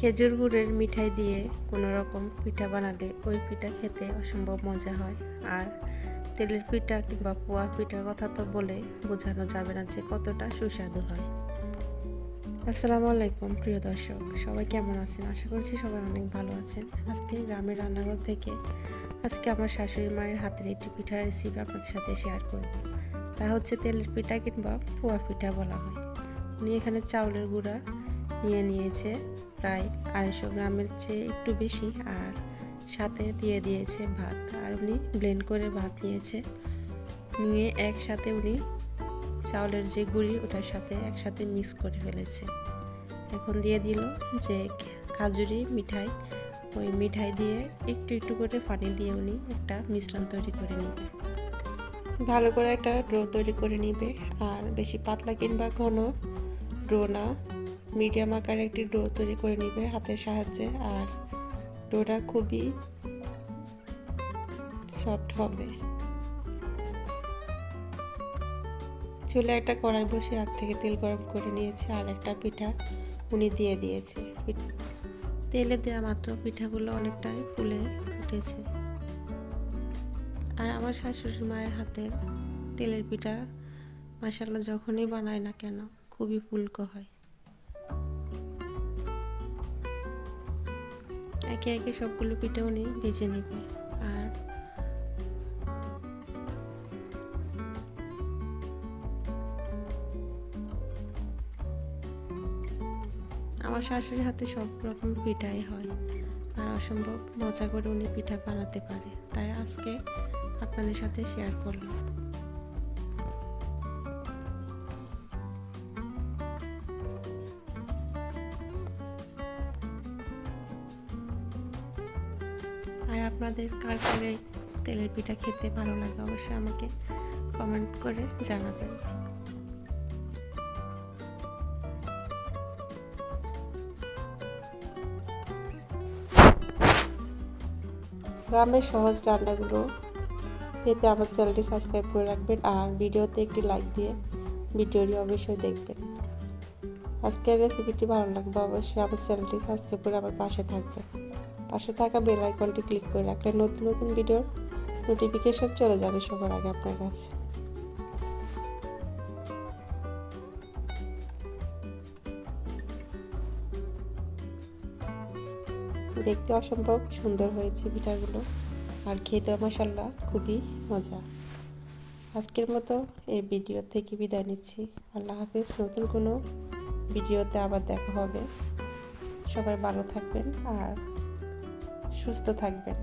খেজুর গুড়ের মিঠাই দিয়ে কোনো রকম পিঠা বানালে ওই পিঠা খেতে অসম্ভব মজা হয়। আর তেলের পিঠা কিংবা পোয়া পিঠার কথা তো বলে বোঝানো যাবে না যে কতটা সুস্বাদু হয়। আসসালামু আলাইকুম, প্রিয় দর্শক। সবাই কেমন আছেন? আশা করছি সবাই অনেক ভালো আছেন। আজকে গ্রামের রান্নাঘর থেকে আজকে আমার শাশুড়ি মায়ের হাতের একটি পিঠার রেসিপি আপনাদের সাথে শেয়ার করব। তা হচ্ছে তেলের পিঠা কিংবা পোয়া পিঠা বলা হয়। উনি এখানে চাউলের গুঁড়া নিয়ে নিয়েছে। প্রায় আড়াইশো গ্রামের চেয়ে একটু বেশি আর সাথে দিয়ে দিয়েছে ভাত। আর উনি ব্লেন্ড করে ভাত নিয়েছে। নিয়ে একসাথে উনি চাউলের যে গুঁড়ি, ওটার সাথে একসাথে মিক্স করে ফেলেছে। এখন দিয়ে দিল যে খাজুরি মিঠাই। ওই মিঠাই দিয়ে একটু একটু করে পানি দিয়ে উনি একটা মিশ্রণ তৈরি করে নেবে। ভালো করে একটা ড্রো তৈরি করে নিবে। আর বেশি পাতলা কিংবা ঘন ড্রো না। মিডিয়াম আকারে একটি ডো তৈরি করে নিবে হাতের সাহায্যে, আর ডোটা খুবই সফট হবে। চুলে একটা কড়াই বসে আগ থেকে তেল গরম করে নিয়েছে, আর একটা পিঠা উনি দিয়ে দিয়েছে। তেলে দেওয়া মাত্র পিঠাগুলো অনেকটাই ফুলে উঠেছে। আর আমার শাশুড়ি মায়ের হাতের তেলের পিঠা মাসাল্লাহ যখনই বানায় না কেন, খুবই ফুলকো হয়। একে একে সবগুলো পিঠে উনি ভেজে নেবে। আর আমার শাশুড়ির হাতে সব রকম পিঠাই হয়। আর অসম্ভব মজা করে উনি পিঠা বানাতে পারে। তাই আজকে আপনাদের সাথে শেয়ার করলাম। আর আপনাদের কার কার তেলের পিঠা খেতে ভালো লাগে অবশ্যই আমাকে কমেন্ট করে জানাবেন। গ্রামের সহজ রান্নাগুলো পেতে আমার চ্যানেলটি সাবস্ক্রাইব করে রাখবেন আর ভিডিওতে একটি লাইক দিয়ে ভিডিওটি অবশ্যই দেখবেন। আজকের রেসিপিটি ভালো লাগবে অবশ্যই আমার চ্যানেলটি সাবস্ক্রাইব করে আমার পাশে থাকবেন। পাশে থাকা বেল আইকনটি ক্লিক করে রাখলে নতুন নতুন ভিডিওর নোটিফিকেশন চলে যাবে সবার আগে আপনার কাছে। দেখতে অসম্ভব সুন্দর হয়েছে পিঠাগুলো আর খেতে মশাল্লা খুবই মজা। আজকের মতো এই ভিডিও থেকে বিদায় নিচ্ছি। আল্লাহ হাফিজ, নতুন কোনো ভিডিওতে আবার দেখা হবে। সবাই ভালো থাকবেন আর সুস্থ থাকবেন।